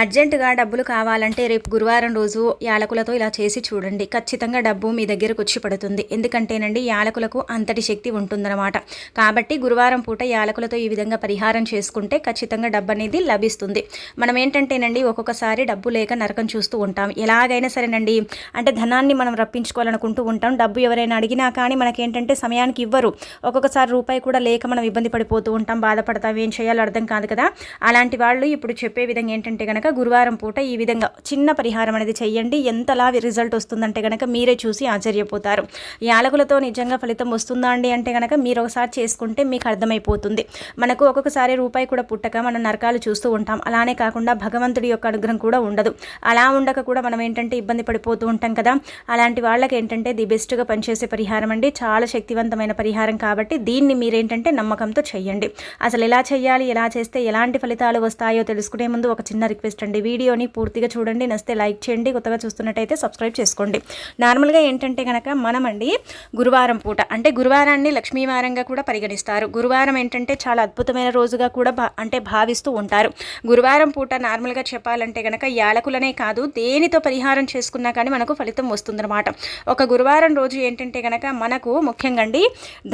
అర్జెంటుగా డబ్బులు కావాలంటే రేపు గురువారం రోజు యాలకులతో ఇలా చేసి చూడండి. ఖచ్చితంగా డబ్బు మీ దగ్గరకు వచ్చి పడుతుంది. ఎందుకంటేనండి యాలకులకు అంతటి శక్తి ఉంటుందన్నమాట. కాబట్టి గురువారం పూట యాలకులతో ఈ విధంగా పరిహారం చేసుకుంటే ఖచ్చితంగా డబ్బు అనేది లభిస్తుంది. మనం ఏంటంటేనండి ఒక్కొక్కసారి డబ్బు లేక నరకం చూస్తూ ఉంటాం. ఎలాగైనా సరేనండి అంటే ధనాన్ని మనం రప్పించుకోవాలనుకుంటూ ఉంటాం. డబ్బు ఎవరైనా అడిగినా కానీ మనకేంటంటే సమయానికి ఇవ్వరు. ఒక్కొక్కసారి రూపాయి కూడా లేక మనం ఇబ్బంది పడిపోతూ ఉంటాం. బాధపడతాం. ఏం చేయాలో అర్థం కాదు కదా. అలాంటి వాళ్ళు ఇప్పుడు చెప్పే విధంగా ఏంటంటే కనుక గురువారం పూట ఈ విధంగా చిన్న పరిహారం అనేది చెయ్యండి. ఎంతలా రిజల్ట్ వస్తుందంటే కనుక మీరే చూసి ఆశ్చర్యపోతారు. యాలకులతో నిజంగా ఫలితం వస్తుందా అండి అంటే కనుక మీరు ఒకసారి చేసుకుంటే మీకు అర్థమైపోతుంది. మనకు ఒక్కొక్కసారి రూపాయి కూడా పుట్టక మనం నరకాలు చూస్తూ ఉంటాం. అలానే కాకుండా భగవంతుడి యొక్క అనుగ్రహం కూడా ఉండదు. అలా ఉండక కూడా మనం ఏంటంటే ఇబ్బంది పడిపోతూ ఉంటాం కదా. అలాంటి వాళ్ళకి ఏంటంటే ది బెస్ట్గా పనిచేసే పరిహారం అండి. చాలా శక్తివంతమైన పరిహారం కాబట్టి దీన్ని మీరేంటంటే నమ్మకంతో చెయ్యండి. అసలు ఎలా చేయాలి ఎలా చేస్తే ఎలాంటి ఫలితాలు వస్తాయో తెలుసుకునే ముందు ఒక చిన్న రిక్వెస్ట్ అండి వీడియోని పూర్తిగా చూడండి నస్తే లైక్ చేయండి కొత్తగా చూస్తున్నట్టయితే సబ్స్క్రైబ్ చేసుకోండి. నార్మల్గా ఏంటంటే కనుక మనమండి గురువారం పూట అంటే గురువారాన్ని లక్ష్మీవారంగా కూడా పరిగణిస్తారు. గురువారం ఏంటంటే చాలా అద్భుతమైన రోజుగా కూడా అంటే భావిస్తూ ఉంటారు. గురువారం పూట నార్మల్గా చెప్పాలంటే కనుక యాలకులనే కాదు దేనితో పరిహారం చేసుకున్నా కానీ మనకు ఫలితం వస్తుందన్నమాట. ఒక గురువారం రోజు ఏంటంటే కనుక మనకు ముఖ్యంగా అండి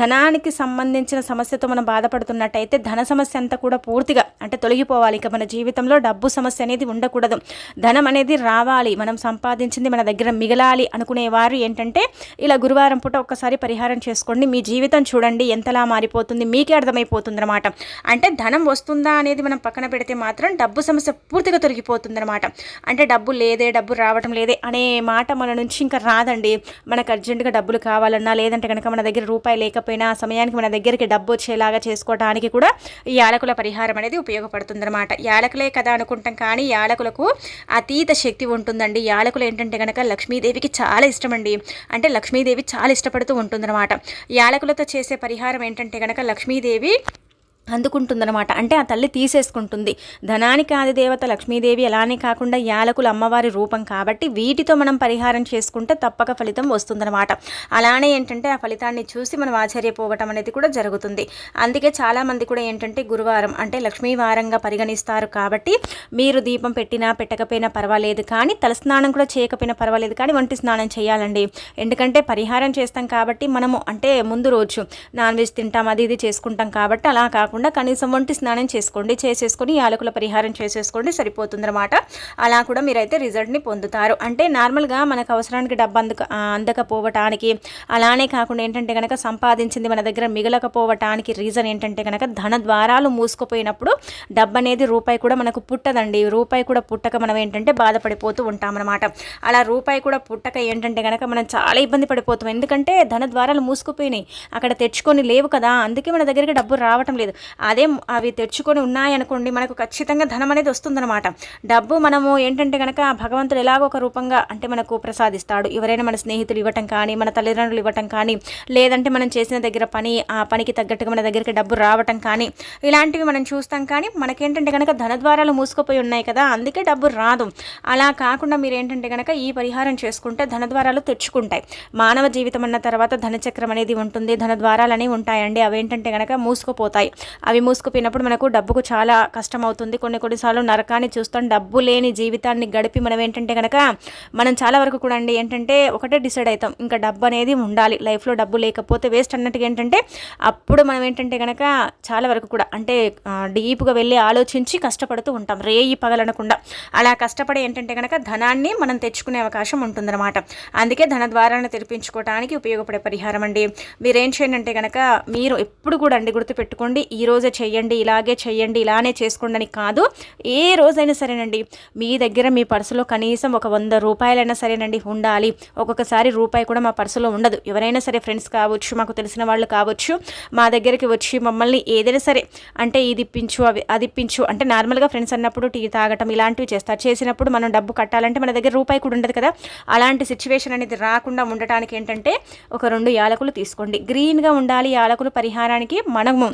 ధనానికి సంబంధించిన సమస్యతో మనం బాధపడుతున్నట్టయితే ధన సమస్య అంతా కూడా పూర్తిగా అంటే తొలగిపోవాలి. ఇక మన జీవితంలో డబ్బు సమస్య అనేది ఉండకూడదు. ధనం అనేది రావాలి. మనం సంపాదించింది మన దగ్గర మిగలాలి అనుకునేవారు ఏంటంటే ఇలా గురువారం పూట ఒక్కసారి పరిహారం చేసుకోండి. మీ జీవితం చూడండి ఎంతలా మారిపోతుంది మీకే అర్థమైపోతుంది అనమాట అంటే ధనం వస్తుందా అనేది మనం పక్కన పెడితే మాత్రం డబ్బు సమస్య పూర్తిగా తొలగిపోతుంది అనమాట అంటే డబ్బు లేదే డబ్బు రావటం లేదే అనే మాట మన నుంచి ఇంకా రాదండి. మనకు అర్జెంటుగా డబ్బులు కావాలన్నా లేదంటే కనుక మన దగ్గర రూపాయి లేకపోయినా సమయానికి మన దగ్గరికి డబ్బు వచ్చేలాగా చేసుకోవడానికి కూడా ఈ యాలకుల పరిహారం అనేది ఉపయోగపడుతుంది అనమాట యాలకులే కదా అనుకుంటాం కానీ యాలకులకు అతీత శక్తి ఉంటుందండి. యాలకులు ఏంటంటే కనుక లక్ష్మీదేవికి చాలా ఇష్టం అండి అంటే లక్ష్మీదేవి చాలా ఇష్టపడుతూ ఉంటుందన్నమాట. యాలకులతో చేసే పరిహారం ఏంటంటే కనుక లక్ష్మీదేవి అందుకుంటుందన్నమాట. అంటే ఆ తల్లి తీసేసుకుంటుంది. ధనానికి ఆది దేవత లక్ష్మీదేవి అలానే కాకుండా యాలకులు అమ్మవారి రూపం కాబట్టి వీటితో మనం పరిహారం చేసుకుంటే తప్పక ఫలితం వస్తుందన్నమాట. అలానే ఏంటంటే ఆ ఫలితాన్ని చూసి మనం ఆశ్చర్యపోవటం అనేది కూడా జరుగుతుంది. అందుకే చాలామంది కూడా ఏంటంటే గురువారం అంటే లక్ష్మీవారంగా పరిగణిస్తారు కాబట్టి మీరు దీపం పెట్టినా పెట్టకపోయినా పర్వాలేదు కానీ తలస్నానం కూడా చేయకపోయినా పర్వాలేదు కానీ వంటి స్నానం చేయాలండి. ఎందుకంటే పరిహారం చేస్తాం కాబట్టి మనము అంటే ముందు రోజు నాన్ వెజ్ తింటాం అది ఇది చేసుకుంటాం కాబట్టి అలా కాకుండా కాకుండా కనీసం వంటి స్నానం చేసుకోండి చేసేసుకొని యాలకుల పరిహారం చేసేసుకోండి సరిపోతుందన్నమాట. అలా కూడా మీరైతే రిజల్ట్ని పొందుతారు. అంటే నార్మల్గా మనకు అవసరానికి డబ్బు అందక అందకపోవటానికి అలానే కాకుండా ఏంటంటే కనుక సంపాదించింది మన దగ్గర మిగలకపోవటానికి రీజన్ ఏంటంటే కనుక ధన ద్వారాలు మూసుకుపోయినప్పుడు డబ్బు అనేది రూపాయి కూడా మనకు పుట్టదండి. రూపాయి కూడా పుట్టక మనం ఏంటంటే బాధపడిపోతూ ఉంటామన్నమాట. అలా రూపాయి కూడా పుట్టక ఏంటంటే కనుక మనం చాలా ఇబ్బంది పడిపోతాం. ఎందుకంటే ధన ద్వారాలు మూసుకుపోయినాయి. అక్కడ తెచ్చుకొని లేవు కదా. అందుకే మన దగ్గరికి డబ్బు రావటం లేదు. అదే అవి తెచ్చుకొని ఉన్నాయనుకోండి మనకు ఖచ్చితంగా ధనం అనేది వస్తుందన్నమాట. డబ్బు మనము ఏంటంటే కనుక భగవంతుడు ఎలాగో ఒక రూపంగా అంటే మనకు ప్రసాదిస్తాడు. ఎవరైనా మన స్నేహితులు ఇవ్వటం కానీ మన తల్లిదండ్రులు ఇవ్వటం కానీ లేదంటే మనం చేసిన దగ్గర పని ఆ పనికి తగ్గట్టుగా మన దగ్గరికి డబ్బు రావటం కానీ ఇలాంటివి మనం చూస్తాం కానీ మనకేంటంటే కనుక ధన ద్వారాలు మూసుకుపోయి ఉన్నాయి కదా అందుకే డబ్బు రాదు. అలా కాకుండా మీరు ఏంటంటే కనుక ఈ పరిహారం చేసుకుంటే ధన ద్వారాలు తెచ్చుకుంటాయి. మానవ జీవితం అన్న తర్వాత ధనచక్రం అనేది ఉంటుంది ధన ద్వారాలు అనేవి ఉంటాయండి అవేంటంటే కనుక మూసుకుపోతాయి. అవి మూసుకుపోయినప్పుడు మనకు డబ్బుకు చాలా కష్టం అవుతుంది కొన్ని కొన్నిసార్లు నరకాన్ని చూస్తాం. డబ్బు లేని జీవితాన్ని గడిపి మనం ఏంటంటే కనుక మనం చాలా వరకు కూడా అండి ఏంటంటే ఒకటే డిసైడ్ అవుతాం. ఇంకా డబ్బు అనేది ఉండాలి. లైఫ్లో డబ్బు లేకపోతే వేస్ట్ అన్నట్టుగా ఏంటంటే అప్పుడు మనం ఏంటంటే కనుక చాలా వరకు కూడా అంటే డీప్గా వెళ్ళి ఆలోచించి కష్టపడుతూ ఉంటాం. రేయి పగలనకుండా. అలా కష్టపడి ఏంటంటే కనుక ధనాన్ని మనం తెచ్చుకునే అవకాశం ఉంటుందన్నమాట. అందుకే ధన ద్వారాన్ని తెరిపించుకోవడానికి ఉపయోగపడే పరిహారం అండి. మీరేం చేయండి అంటే కనుక మీరు ఎప్పుడు కూడా అండి గుర్తుపెట్టుకోండి ఈ రోజే చెయ్యండి ఇలాగే చెయ్యండి ఇలానే చేసుకోండి అని కాదు. ఏ రోజైనా సరేనండి మీ దగ్గర మీ పర్సులో కనీసం ఒక వంద రూపాయలైనా సరేనండి ఉండాలి. ఒక్కొక్కసారి రూపాయి కూడా మా పర్సులో ఉండదు. ఎవరైనా సరే ఫ్రెండ్స్ కావచ్చు మాకు తెలిసిన వాళ్ళు కావచ్చు మా దగ్గరికి వచ్చి మమ్మల్ని ఏదైనా సరే అంటే ఇది ఇప్పించు అవి అది ఇప్పించు అంటే నార్మల్గా ఫ్రెండ్స్ అన్నప్పుడు టీ తాగటం ఇలాంటివి చేస్తారు చేసినప్పుడు మనం డబ్బు కట్టాలంటే మన దగ్గర రూపాయి కూడా ఉండదు కదా. అలాంటి సిచ్యువేషన్ అనేది రాకుండా ఉండటానికి ఏంటంటే ఒక రెండు యాలకులు తీసుకోండి. గ్రీన్గా ఉండాలి యాలకులు పరిహారానికి మనము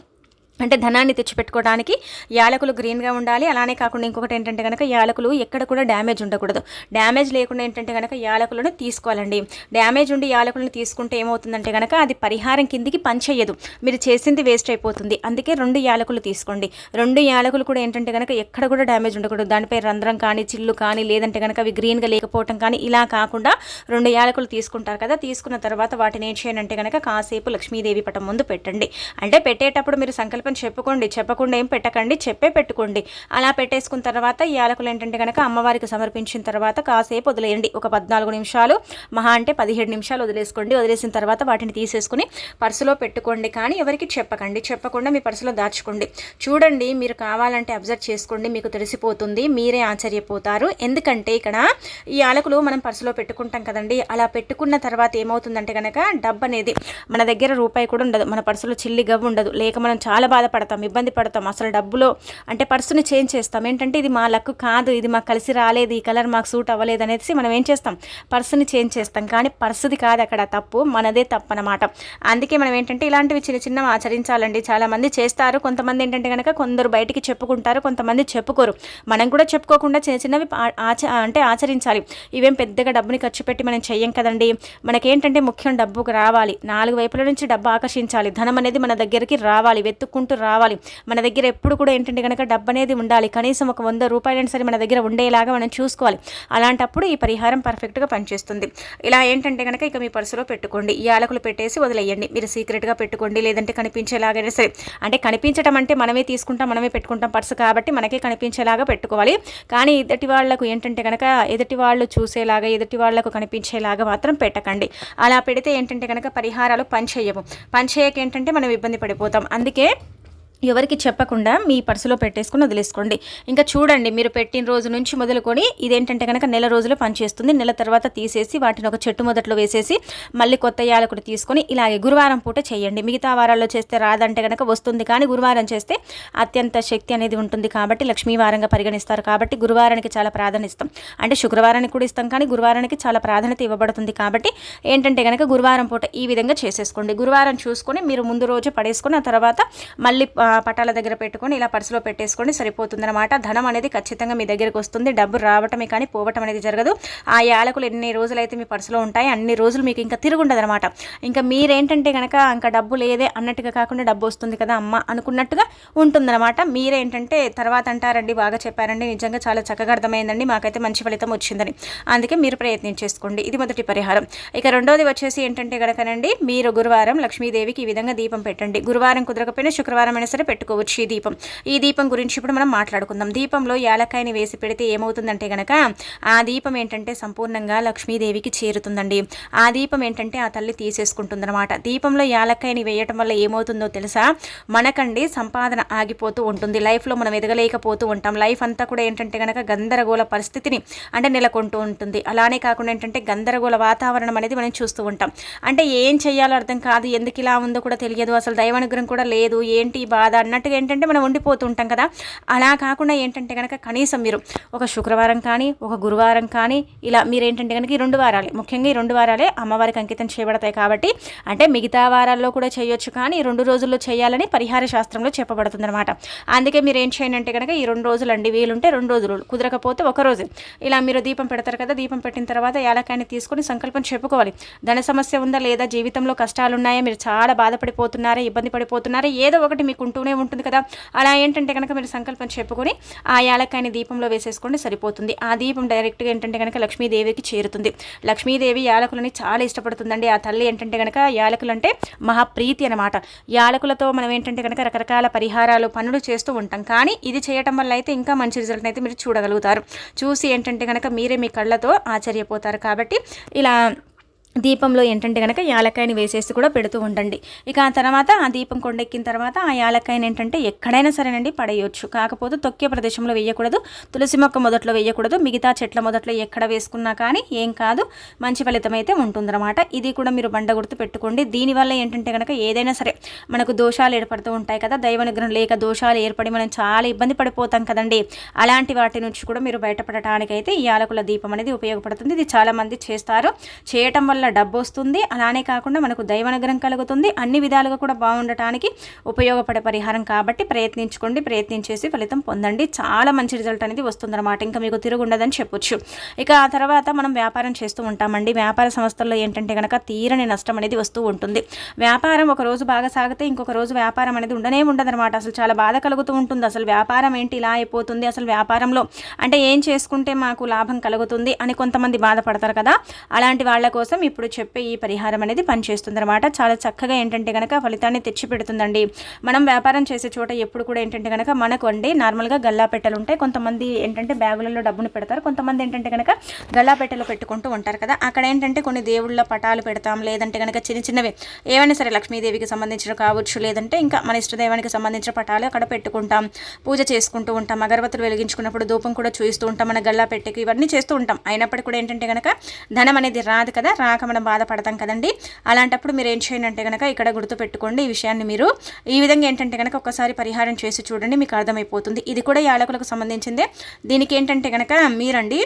అంటే ధనాన్ని తెచ్చిపెట్టుకోవడానికి యాలకులు గ్రీన్గా ఉండాలి. అలానే కాకుండా ఇంకొకటి ఏంటంటే కనుక యాలకులు ఎక్కడ కూడా డ్యామేజ్ ఉండకూడదు. డ్యామేజ్ లేకుండా ఏంటంటే కనుక యాలకులను తీసుకోవాలండి. డ్యామేజ్ ఉండి యాలకులను తీసుకుంటే ఏమవుతుందంటే కనుక అది పరిహారం కిందికి పనిచేయదు. మీరు చేసింది వేస్ట్ అయిపోతుంది. అందుకే రెండు యాలకులు తీసుకోండి. రెండు యాలకులు కూడా ఏంటంటే కనుక ఎక్కడ కూడా డ్యామేజ్ ఉండకూడదు. దానిపై రంధ్రం కానీ చిల్లు కానీ లేదంటే కనుక అవి గ్రీన్గా లేకపోవటం కానీ ఇలా కాకుండా రెండు యాలకులు తీసుకుంటారు కదా. తీసుకున్న తర్వాత వాటిని ఏం చేయనంటే కనుక కాసేపు లక్ష్మీదేవి పటం ముందు పెట్టండి. అంటే పెట్టేటప్పుడు మీరు సంకల్పం చెప్పుకోండి చెప్పకుండా ఏం పెట్టకండి చెప్పే పెట్టుకోండి. అలా పెట్టేసుకున్న తర్వాత ఈ యాలకులు ఏంటంటే కనుక అమ్మవారికి సమర్పించిన తర్వాత కాసేపు వదిలేయండి. ఒక పద్నాలుగు నిమిషాలు మహా అంటే పదిహేడు నిమిషాలు వదిలేసుకోండి. వదిలేసిన తర్వాత వాటిని తీసేసుకుని పర్సులో పెట్టుకోండి. కానీ ఎవరికి చెప్పకండి. చెప్పకుండా మీ పర్సులో దాచుకోండి. చూడండి మీరు కావాలంటే అబ్జర్వ్ చేసుకోండి. మీకు తెలిసిపోతుంది మీరే ఆశ్చర్యపోతారు. ఎందుకంటే ఇక్కడ ఈ యాలకులు మనం పర్సులో పెట్టుకుంటాం కదండి. అలా పెట్టుకున్న తర్వాత ఏమవుతుందంటే కనుక డబ్బు అనేది మన దగ్గర రూపాయి కూడా ఉండదు. మన పర్సులో చిల్లి గవ్వు ఉండదు. లేక మనం చాలా బాధపడతాం ఇబ్బంది పడతాం అసలు డబ్బులో అంటే పర్సుని చేంజ్ చేస్తాం. ఏంటంటే ఇది మా లక్ కాదు ఇది మాకు కలిసి రాలేదు ఈ కలర్ మాకు సూట్ అవ్వలేదు అనేసి మనం ఏం చేస్తాం? పర్సుని చేంజ్ చేస్తాం. కానీ పర్సుది కాదు అక్కడ తప్పు మనదే తప్పు అనమాట అందుకే మనం ఏంటంటే ఇలాంటివి చిన్న చిన్నవి ఆచరించాలండి. చాలామంది చేస్తారు కొంతమంది ఏంటంటే కనుక కొందరు బయటికి చెప్పుకుంటారు కొంతమంది చెప్పుకోరు. మనం కూడా చెప్పుకోకుండా చిన్న చిన్నవి ఆచ అంటే ఆచరించాలి. ఇవేం పెద్దగా డబ్బుని ఖర్చు పెట్టి మనం చెయ్యం కదండి. మనకేంటంటే ముఖ్యం డబ్బుకు రావాలి. నాలుగు వైపుల నుంచి డబ్బు ఆకర్షించాలి. ధనం అనేది మన దగ్గరికి రావాలి. వెతుక్కుంటూ రావాలి. మన దగ్గర ఎప్పుడు కూడా ఏంటంటే కనుక డబ్బు అనేది ఉండాలి. కనీసం ఒక వంద రూపాయలైనా సరే మన దగ్గర ఉండేలాగా మనం చూసుకోవాలి. అలాంటప్పుడు ఈ పరిహారం పర్ఫెక్ట్గా పనిచేస్తుంది. ఇలా ఏంటంటే కనుక ఇక మీ పర్సులో పెట్టుకోండి. ఈ ఆలకులు పెట్టేసి వదిలేయండి. మీరు సీక్రెట్గా పెట్టుకోండి. లేదంటే కనిపించేలాగైనా సరే. అంటే కనిపించడం అంటే మనమే తీసుకుంటాం మనమే పెట్టుకుంటాం పర్సు కాబట్టి మనకే కనిపించేలాగా పెట్టుకోవాలి. కానీ ఎదుటి వాళ్ళకు ఏంటంటే కనుక ఎదుటి వాళ్ళు చూసేలాగా ఎదుటి వాళ్ళకు కనిపించేలాగా మాత్రం పెట్టకండి. అలా పెడితే ఏంటంటే కనుక పరిహారాలు పనిచేయవు పనిచేయక ఏంటంటే మనం ఇబ్బంది పడిపోతాం. అందుకే ఎవరికి చెప్పకుండా మీ పర్సులో పెట్టేసుకుని వదిలేసుకోండి. ఇంకా చూడండి మీరు పెట్టిన రోజు నుంచి మొదలుకొని ఇదేంటంటే కనుక నెల రోజులు పనిచేస్తుంది. నెల తర్వాత తీసేసి వాటిని ఒక చెట్టు మొదట్లో వేసేసి మళ్ళీ కొత్త యాలకుడు తీసుకొని ఇలాగే గురువారం పూట చేయండి. మిగతా వారాల్లో చేస్తే రాదంటే కనుక వస్తుంది కానీ గురువారం చేస్తే అత్యంత శక్తి అనేది ఉంటుంది కాబట్టి లక్ష్మీవారంగా పరిగణిస్తారు కాబట్టి గురువారానికి చాలా ప్రాధాన్యత ఇస్తాం. అంటే శుక్రవారానికి కూడా ఇస్తాం కానీ గురువారానికి చాలా ప్రాధాన్యత ఇవ్వబడుతుంది కాబట్టి ఏంటంటే కనుక గురువారం పూట ఈ విధంగా చేసేసుకోండి. గురువారం చూసుకొని మీరు ముందు రోజు పడేసుకొని ఆ తర్వాత మళ్ళీ పటాల దగ్గర పెట్టుకొని ఇలా పర్సులో పెట్టేసుకోండి సరిపోతుందన్నమాట. ధనం అనేది ఖచ్చితంగా మీ దగ్గరికి వస్తుంది. డబ్బు రావటమే కానీ పోవటం అనేది జరగదు. ఆ యాలకులు ఎన్ని రోజులైతే మీ పర్సులో ఉంటాయి అన్ని రోజులు మీకు ఇంకా తిరుగుండదు అనమాట ఇంకా మీరేంటంటే కనుక ఇంకా డబ్బు లేదే అన్నట్టుగా కాకుండా డబ్బు వస్తుంది కదా అమ్మ అనుకున్నట్టుగా ఉంటుందన్నమాట. మీరేంటంటే తర్వాత అంటారండి బాగా చెప్పారండి నిజంగా చాలా చక్కగా అర్థమైందండి మాకైతే మంచి ఫలితం వచ్చిందని. అందుకే మీరు ప్రయత్నం చేసుకోండి ఇది మొదటి పరిహారం. ఇక రెండోది వచ్చేసి ఏంటంటే కనుకనండి మీరు గురువారం లక్ష్మీదేవికి ఈ విధంగా దీపం పెట్టండి. గురువారం కుదరకపోయినా శుక్రవారం అయినా సరే పెట్టుకోవచ్చు ఈ దీపం. ఈ దీపం గురించి ఇప్పుడు మనం మాట్లాడుకుందాం. దీపంలో యాలక్కాయని వేసి పెడితే ఏమవుతుందంటే గనక ఆ దీపం ఏంటంటే సంపూర్ణంగా లక్ష్మీదేవికి చేరుతుందండి. ఆ దీపం ఏంటంటే ఆ తల్లి తీసేసుకుంటుందన్నమాట. దీపంలో యాలక్కాయని వేయటం వల్ల ఏమవుతుందో తెలుసా? మనకండి సంపాదన ఆగిపోతూ ఉంటుంది. లైఫ్లో మనం ఎదగలేకపోతూ ఉంటాం. లైఫ్ అంతా కూడా ఏంటంటే కనుక గందరగోళ పరిస్థితిని అంటే నెలకొంటూ ఉంటుంది. అలానే కాకుండా ఏంటంటే గందరగోళ వాతావరణం అనేది మనం చూస్తూ ఉంటాం. అంటే ఏం చేయాలో అర్థం కాదు. ఎందుకు ఇలా ఉందో కూడా తెలియదు. అసలు దైవానుగ్రహం కూడా లేదు. ఏంటి బాధ అన్నట్టుగా ఏంటంటే మనం ఉండిపోతుంటాం కదా. అలా కాకుండా ఏంటంటే కనుక కనీసం మీరు ఒక శుక్రవారం కానీ ఒక గురువారం కానీ ఇలా మీరు ఏంటంటే కనుక ఈ రెండు వారాలే ముఖ్యంగా ఈ రెండు వారాలే అమ్మవారికి అంకితం చేయబడతాయి కాబట్టి అంటే మిగతా వారాల్లో కూడా చేయొచ్చు కానీ ఈ రెండు రోజుల్లో చేయాలని పరిహార శాస్త్రంలో చెప్పబడుతుంది అనమాట అందుకే మీరు ఏం చేయండి అంటే కనుక ఈ రెండు రోజులు అండి వీలుంటే రెండు రోజులు కుదరకపోతే ఒక రోజు. ఇలా మీరు దీపం పెడతారు కదా దీపం పెట్టిన తర్వాత ఏలకాయని తీసుకొని సంకల్పం చెప్పుకోవాలి. ధన సమస్య ఉందా లేదా జీవితంలో కష్టాలు ఉన్నాయా మీరు చాలా బాధపడిపోతున్నారా ఇబ్బంది పడిపోతున్నారా ఏదో ఒకటి మీకు ఉంటూనే ఉంటుంది కదా. అలా ఏంటంటే కనుక మీరు సంకల్పం చెప్పుకొని ఆ యాలక్కాయని దీపంలో వేసేసుకోండి సరిపోతుంది. ఆ దీపం డైరెక్ట్గా ఏంటంటే కనుక లక్ష్మీదేవికి చేరుతుంది. లక్ష్మీదేవి యాలకులని చాలా ఇష్టపడుతుందండి. ఆ తల్లి ఏంటంటే కనుక యాలకులు అంటే మహాప్రీతి అనమాట యాలకులతో మనం ఏంటంటే కనుక రకరకాల పరిహారాలు పనులు చేస్తూ ఉంటాం. కానీ ఇది చేయటం వల్ల అయితే ఇంకా మంచి రిజల్ట్ అయితే మీరు చూడగలుగుతారు. చూసి ఏంటంటే కనుక మీరే మీ కళ్ళతో ఆశ్చర్యపోతారు కాబట్టి ఇలా దీపంలో ఏంటంటే కనుక యాలక్కాయని వేసేసి కూడా పెడుతూ ఉండండి. ఇక ఆ తర్వాత ఆ దీపం కొండెక్కిన తర్వాత ఆ యాలక్కాయని ఏంటంటే ఎక్కడైనా సరేనండి పడేయొచ్చు. కాకపోతే తొక్కే ప్రదేశంలో వేయకూడదు తులసి మొక్క మొదట్లో వేయకూడదు మిగతా చెట్ల మొదట్లో ఎక్కడ వేసుకున్నా కానీ ఏం కాదు మంచి ఫలితం అయితే ఉంటుందన్నమాట. ఇది కూడా మీరు బండ గుర్తు పెట్టుకోండి. దీనివల్ల ఏంటంటే కనుక ఏదైనా సరే మనకు దోషాలు ఏర్పడుతూ ఉంటాయి కదా దైవ నిగ్రహం లేక దోషాలు ఏర్పడి మనం చాలా ఇబ్బంది పడిపోతాం కదండి. అలాంటి వాటి నుంచి కూడా మీరు బయటపడటానికైతే ఈ యాలకుల దీపం అనేది ఉపయోగపడుతుంది. ఇది చాలామంది చేస్తారు. చేయటం వల్ల వల్ల డబ్బు వస్తుంది. అలానే కాకుండా మనకు దైవానుగ్రహం కలుగుతుంది. అన్ని విధాలుగా కూడా బాగుండటానికి ఉపయోగపడే పరిహారం కాబట్టి ప్రయత్నించుకోండి ప్రయత్నించేసి ఫలితం పొందండి. చాలా మంచి రిజల్ట్ అనేది వస్తుందన్నమాట. ఇంకా మీకు తిరుగుండదని చెప్పొచ్చు. ఇక ఆ తర్వాత మనం వ్యాపారం చేస్తూ ఉంటామండి. వ్యాపార సంస్థల్లో ఏంటంటే కనుక తీరని నష్టం అనేది వస్తూ ఉంటుంది. వ్యాపారం ఒక రోజు బాగా సాగితే ఇంకొక రోజు వ్యాపారం అనేది ఉండనే ఉండదన్నమాట. అసలు చాలా బాధ కలుగుతూ ఉంటుంది. అసలు వ్యాపారం ఏంటి? ఇలా అయిపోతుంది. అసలు వ్యాపారంలో అంటే ఏం చేసుకుంటే మాకు లాభం కలుగుతుంది అని కొంతమంది బాధపడతారు కదా. అలాంటి వాళ్ళ కోసం ఇప్పుడు చెప్పే ఈ పరిహారం అనేది పనిచేస్తుంది అనమాట చాలా చక్కగా ఏంటంటే కనుక ఫలితాన్ని తెచ్చిపెడుతుందండి. మనం వ్యాపారం చేసే చోట ఎప్పుడు కూడా ఏంటంటే కనుక మనకు అండి నార్మల్గా గల్లా పెట్టెలు ఉంటాయి. కొంతమంది ఏంటంటే బ్యాగులలో డబ్బును పెడతారు. కొంతమంది ఏంటంటే కనుక గల్లా పెట్టెలు పెట్టుకుంటూ ఉంటారు కదా. అక్కడ ఏంటంటే కొన్ని దేవుళ్ళ పటాలు పెడతాం. లేదంటే కనుక చిన్న చిన్నవి ఏవైనా సరే లక్ష్మీదేవికి సంబంధించిన కావచ్చు లేదంటే ఇంకా మన ఇష్టదైవానికి సంబంధించిన పటాలు అక్కడ పెట్టుకుంటాం. పూజ చేసుకుంటూ ఉంటాం. అగరబత్తులు వెలిగించుకున్నప్పుడు ధూపం కూడా చూస్తూ ఉంటాం. మన గల్లా పెట్టెకి ఇవన్నీ చేస్తూ ఉంటాం. అయినప్పటికీ కూడా ఏంటంటే కనుక ధనం అనేది రాదు కదా. రాక మనం బాధపడతాం కదండి. అలాంటప్పుడు మీరు ఏం చేయండి అంటే కనుక ఇక్కడ గుర్తుపెట్టుకోండి ఈ విషయాన్ని మీరు. ఈ విధంగా ఏంటంటే కనుక ఒకసారి పరిహారం చేసి చూడండి మీకు అర్థమైపోతుంది. ఇది కూడా యాలకులకు సంబంధించిందే. దీనికి ఏంటంటే కనుక మీరండి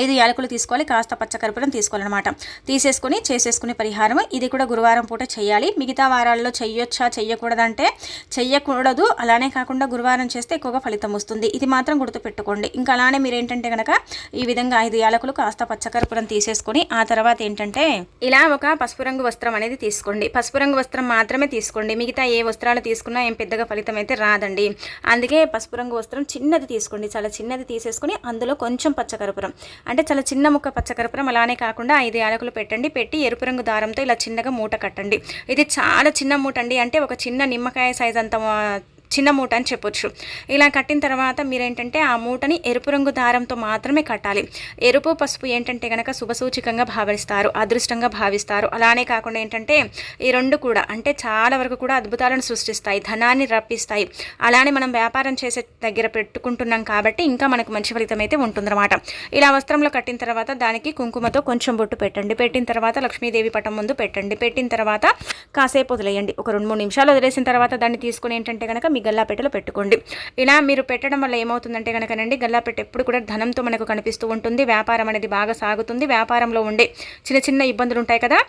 ఐదు యాలకులు తీసుకోవాలి కాస్త పచ్చకర్పూరం తీసుకోవాలన్నమాట. తీసేసుకొని చేసేసుకునే పరిహారం ఇది కూడా గురువారం పూట చేయాలి. మిగతా వారాల్లో చెయ్యొచ్చా చెయ్యకూడదంటే చెయ్యకూడదు. అలానే కాకుండా గురువారం చేస్తే ఎక్కువగా ఫలితం వస్తుంది. ఇది మాత్రం గుర్తుపెట్టుకోండి. ఇంకా అలానే మీరు ఏంటంటే కనుక ఈ విధంగా ఐదు యాలకులు కాస్త పచ్చకర్పూరం తీసేసుకొని ఆ తర్వాత ఏంటంటే ఇలా ఒక పసుపు రంగు వస్త్రం అనేది తీసుకోండి. పసుపు రంగు వస్త్రం మాత్రమే తీసుకోండి. మిగతా ఏ వస్త్రాలు తీసుకున్నా ఏం పెద్దగా ఫలితం అయితే రాదండి. అందుకే పసుపు రంగు వస్త్రం చిన్నది తీసుకోండి. చాలా చిన్నది తీసేసుకొని అందులో కొంచెం పచ్చకర్పూరం అంటే చాలా చిన్న ముక్క పచ్చకర్పూరం అలానే కాకుండా ఐదు యాలకులు పెట్టండి పెట్టి ఎరుపు రంగు దారంతో ఇలా చిన్నగా మూట కట్టండి. ఇది చాలా చిన్న మూట అండి. అంటే ఒక చిన్న నిమ్మకాయ సైజ్ అంత చిన్న మూట అని చెప్పొచ్చు. ఇలా కట్టిన తర్వాత మీరేంటంటే ఆ మూటని ఎరుపు రంగు దారంతో మాత్రమే కట్టాలి. ఎరుపు పసుపు ఏంటంటే కనుక శుభసూచికంగా భావిస్తారు అదృష్టంగా భావిస్తారు. అలానే కాకుండా ఏంటంటే ఈ రెండు కూడా అంటే చాలా వరకు కూడా అద్భుతాలను సృష్టిస్తాయి ధనాన్ని రప్పిస్తాయి. అలానే మనం వ్యాపారం చేసే దగ్గర పెట్టుకుంటున్నాం కాబట్టి ఇంకా మనకు మంచి ఫలితం అయితే ఉంటుందన్నమాట. ఇలా వస్త్రంలో కట్టిన తర్వాత దానికి కుంకుమతో కొంచెం బొట్టు పెట్టండి. పెట్టిన తర్వాత లక్ష్మీదేవి పటం ముందు పెట్టండి. పెట్టిన తర్వాత కాసేపు వదిలేయండి. ఒక రెండు మూడు నిమిషాలు వదిలేసిన తర్వాత దాన్ని తీసుకుని ఏంటంటే కనుక మీ గల్లాపెట్టెలో పెట్టుకోండి. ఇలా మీరు పెట్టడం వల్ల ఏమవుతుందంటే కనుకనండి గల్లాపెట్ట ఎప్పుడు కూడా ధనంతో మనకు కనిపిస్తూ ఉంటుంది. వ్యాపారం అనేది బాగా సాగుతుంది. వ్యాపారంలో ఉండే చిన్న చిన్న ఇబ్బందులు ఉంటాయి కదా?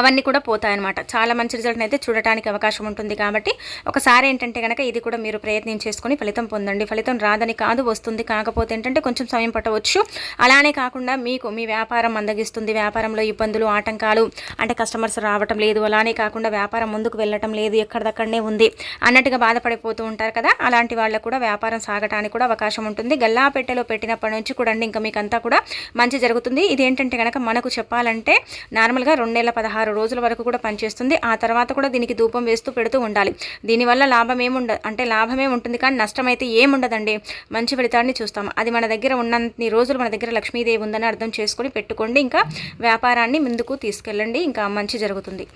అవన్నీ కూడా పోతాయన్నమాట. చాలా మంచి రిజల్ట్ని అయితే చూడటానికి అవకాశం ఉంటుంది కాబట్టి ఒకసారి ఏంటంటే కనుక ఇది కూడా మీరు ప్రయత్నం చేసుకొని ఫలితం పొందండి. ఫలితం రాదని కాదు వస్తుంది. కాకపోతే ఏంటంటే కొంచెం సమయం పట్టవచ్చు. అలానే కాకుండా మీకు మీ వ్యాపారం అందగిస్తుంది. వ్యాపారంలో ఇబ్బందులు ఆటంకాలు అంటే కస్టమర్స్ రావటం లేదు. అలానే కాకుండా వ్యాపారం ముందుకు వెళ్ళటం లేదు. ఎక్కడిదక్కడనే ఉంది అన్నట్టుగా బాధపడిపోతూ ఉంటారు కదా. అలాంటి వాళ్ళకు కూడా వ్యాపారం సాగటానికి కూడా అవకాశం ఉంటుంది. గల్లా పెట్టెలో పెట్టినప్పటి నుంచి కూడా ఇంకా మీకు అంతా కూడా మంచి జరుగుతుంది. ఇది ఏంటంటే కనుక మనకు చెప్పాలంటే నార్మల్గా రెండు నెలల పదహారు ఆరు రోజుల వరకు కూడా పనిచేస్తుంది. ఆ తర్వాత కూడా దీనికి ధూపం వేస్తూ పెడుతూ ఉండాలి. దీనివల్ల లాభం ఏముండ అంటే లాభమే ఉంటుంది కానీ నష్టం అయితే ఏముండదండి? మంచి ఫలితాన్ని చూస్తాం. అది మన దగ్గర ఉన్నన్ని రోజులు మన దగ్గర లక్ష్మీదేవి ఉందని అర్థం చేసుకొని పెట్టుకోండి. ఇంకా వ్యాపారాన్ని ముందుకు తీసుకెళ్ళండి. ఇంకా మంచి జరుగుతుంది.